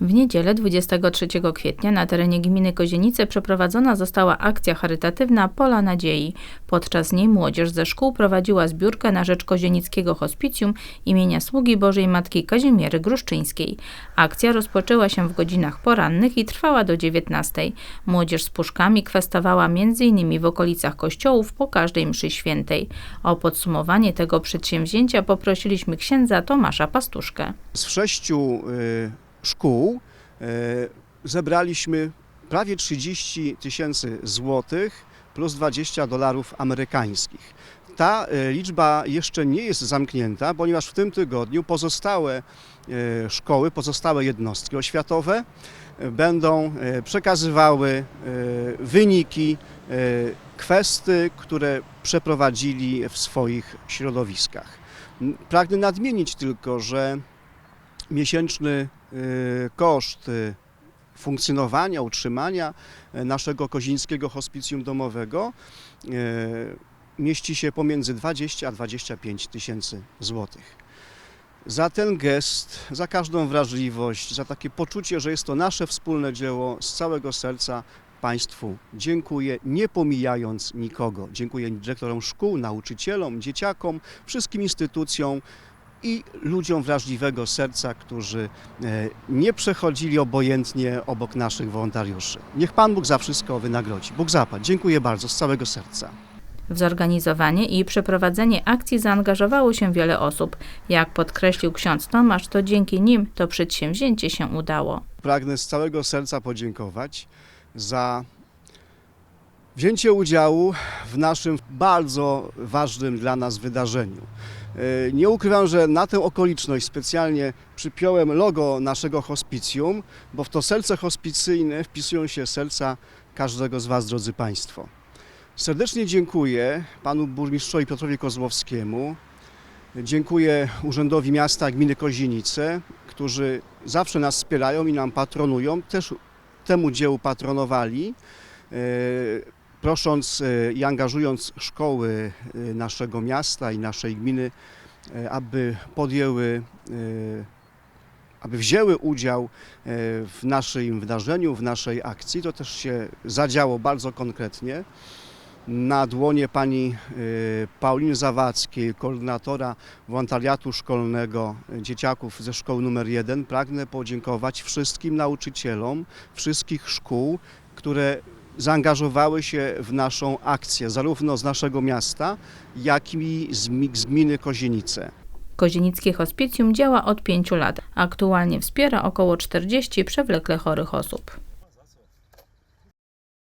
W niedzielę 23 kwietnia na terenie gminy Kozienice przeprowadzona została akcja charytatywna Pola Nadziei. Podczas niej młodzież ze szkół prowadziła zbiórkę na rzecz Kozienickiego Hospicjum imienia Sługi Bożej Matki Kazimiery Gruszczyńskiej. Akcja rozpoczęła się w godzinach porannych i trwała do 19. Młodzież z puszkami kwestowała m.in. w okolicach kościołów po każdej mszy świętej. O podsumowanie tego przedsięwzięcia poprosiliśmy księdza Tomasza Pastuszkę. z sześciu y, szkół y, zebraliśmy prawie 30 tysięcy złotych plus 20 dolarów amerykańskich. Ta y, liczba jeszcze nie jest zamknięta, ponieważ w tym tygodniu pozostałe y, szkoły, pozostałe jednostki oświatowe będą przekazywały wyniki kwesty, które przeprowadzili w swoich środowiskach. Pragnę nadmienić tylko, że miesięczny koszt y, funkcjonowania, utrzymania y, naszego kozińskiego hospicjum domowego y, mieści się pomiędzy 20 a 25 tysięcy złotych. Za ten gest, za każdą wrażliwość, za takie poczucie, że jest to nasze wspólne dzieło, z całego serca Państwu dziękuję, nie pomijając nikogo. Dziękuję dyrektorom szkół, nauczycielom, dzieciakom, wszystkim instytucjom, i ludziom wrażliwego serca, którzy e, nie przechodzili obojętnie obok naszych wolontariuszy. Niech Pan Bóg za wszystko wynagrodzi. Bóg zapłać. Dziękuję bardzo z całego serca. W zorganizowanie i przeprowadzenie akcji zaangażowało się wiele osób. Jak podkreślił ksiądz Tomasz, to dzięki nim to przedsięwzięcie się udało. Pragnę z całego serca podziękować za wzięcie udziału w naszym bardzo ważnym dla nas wydarzeniu. E, Nie ukrywam, że na tę okoliczność specjalnie przypiąłem logo naszego hospicjum, bo w to serce hospicyjne wpisują się serca każdego z Was, drodzy Państwo. Serdecznie dziękuję panu burmistrzowi Piotrowi Kozłowskiemu. Dziękuję Urzędowi Miasta Gminy Kozienice, którzy zawsze nas wspierają i nam patronują. Też temu dziełu patronowali, e, prosząc e, i angażując szkoły e, naszego miasta i naszej gminy, e, aby podjęły, aby wzięły udział w naszym wydarzeniu, w naszej akcji. To też się zadziało bardzo konkretnie. Na dłonie pani Pauliny Zawadzkiej, koordynatora wolontariatu szkolnego dzieciaków ze szkoły numer 1, pragnę podziękować wszystkim nauczycielom wszystkich szkół, które zaangażowały się w naszą akcję, zarówno z naszego miasta, jak i z mi- z gminy Kozienice. Kozienickie Hospicjum działa od pięciu lat. Aktualnie wspiera około 40 przewlekle chorych osób.